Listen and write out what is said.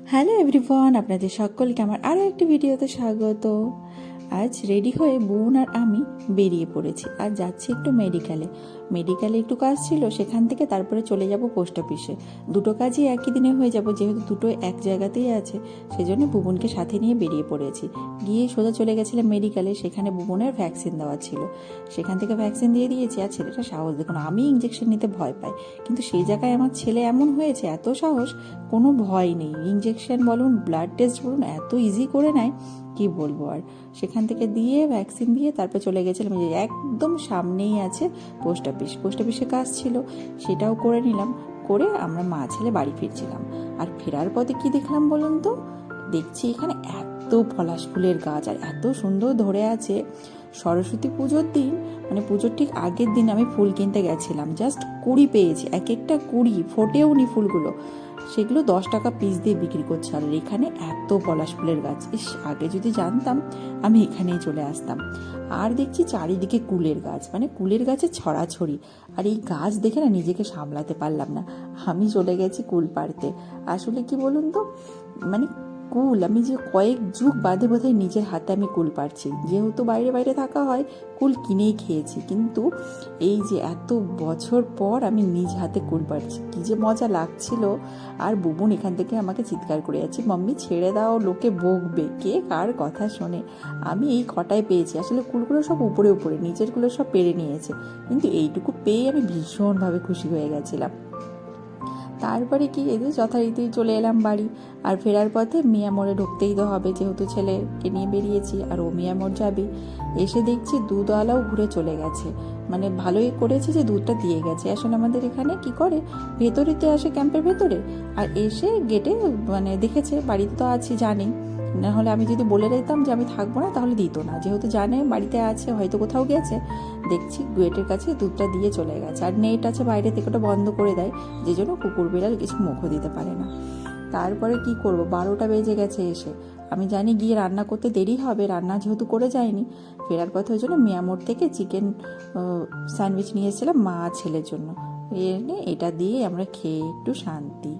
Hello everyone, আপনাদের সকলকে আমার আরও একটি ভিডিওতে স্বাগত। আজ রেডি হয়ে বোন আর আমি বেরিয়ে পড়েছি আর যাচ্ছি একটু মেডিকেলে। মেডিকেলে একটু কাজ ছিল, সেখান থেকে তারপরে চলে যাব পোস্ট অফিসে। দুটো কাজই একই দিনে হয়ে যাব, যেহেতু দুটো এক জায়গাতেই আছে, সেজন্য বুবনকে সাথে নিয়ে বেরিয়ে পড়েছি। গিয়ে সোজা চলে গেছিলাম মেডিকেলে, সেখানে বুবনের ভ্যাকসিন দেওয়া ছিল। সেখান থেকে ভ্যাকসিন দিয়ে দিয়েছি আর ছেলেটা সাহস দেখুন আমি ইঞ্জেকশন নিতে ভয় পাই। কিন্তু সেই জায়গায় আমার ছেলে এমন হয়েছে, এত সাহস কোনো ভয় নেই। ইঞ্জেকশন বলুন, ব্লাড টেস্ট বলুন, এত ইজি করে নেয়, কি বলব আর? সেখান থেকে দিয়ে ভ্যাকসিন দিয়ে তারপর চলে গেছিলাম। যে একদম সামনেই আছে পোস্ট অফিস পোস্ট অফিসে কাজ ছিল, সেটাও করে নিলাম। করে আমরা মা ছেলে বাড়ি ফিরছিলাম। আর ফেরার পথে কি দেখলাম বলুন তো? দেখছি এখানে এত পলাশ ফুলের গাছ আর এত সুন্দর ধরে আছে। সরস্বতী পুজোর দিন মানে পুজোর ঠিক আগের দিন আমি ফুল কিনতে গেছিলাম। জাস্ট কুড়ি পেয়েছি। এক একটা কুড়ি, ফোটেও নি ফুলগুলো। সেগুলো দশ টাকা পিস দিয়ে বিক্রি করছে। আর এখানে এত পলাশ ফুলের গাছ। ইস, আগে যদি জানতাম, আমি এখানেই চলে আসতাম। আর দেখছি চারিদিকে কুলের গাছ। মানে কুলের গাছে ছড়াছড়ি। আর এই গাছ দেখে না নিজেকে সামলাতে পারলাম না। আমি চলে গেছি কুল পাড়তে। আসলে কি বলুন তো? মানে কুল, আমি যে কয়েক যুগ বাদে বোধহয় নিজের হাতে আমি কুল পারছি যেহেতু বাইরে বাইরে থাকা হয়, কুল কিনেই খেয়েছি। কিন্তু এই যে এত বছর পর আমি নিজ হাতে কুল পারছি কি যে মজা লাগছিল। আর বুবুন এখান থেকে আমাকে চিৎকার করে যাচ্ছে মাম্মি, ছেড়ে দাও, লোকে বকবে। কে কার কথা শোনে? আমি এই কটায় পেয়েছি। আসলে কুলগুলো সব উপরে উপরে নিচেরগুলো সব পেরে নিয়েছে। কিন্তু এইটুকু পেয়ে আমি ভীষণভাবে খুশি হয়ে গেছিলাম। তারপরে কি, এই যে যথারীতি চলে এলাম বাড়ি। আর ফেরার পথে মিয়া মোড়ে ঢুকতেই তো হবে, যেহেতু ছেলেকে নিয়ে বেরিয়েছি, আর ও মিয়া মোড় যাবে। এসে দেখছি দুধওয়ালাও ঘুরে চলে গেছে। মানে ভালোই করেছে যে দুধটা দিয়ে গেছে। আসলে আমাদের এখানে কি করে? ভেতরেতে আসে ক্যাম্পের ভেতরে। আর এসে গেটে মানে দেখেছে, বাড়িতে তো আছি, জানি। না হলে আমি যদি বলে দিতাম যে আমি থাকব না, তাহলে দিত না। যেহেতু জানে বাড়িতে আছে, হয়তো কোথাও গেছে, দেখছি গেটের কাছে দুধটা দিয়ে চলে গেছে। আর নেট আছে বাইরে থেকে ওটা বন্ধ করে দেয়, যে জন্য কুকুর বিড়াল কিছু মুখও দিতে পারে না। তারপরে কি করব? বারোটা বেজে গেছে এসে। আমি জানি গিয়ে রান্না করতে দেরি হবে, রান্না যেহেতু করে যায়নি ফেরার পথে ওই জন্য মিয়ামোড় থেকে চিকেন স্যান্ডউইচ নিয়ে এসেছিলাম মা ছেলের জন্য। এনে এটা দিয়ে আমরা খেয়ে একটু শান্তি।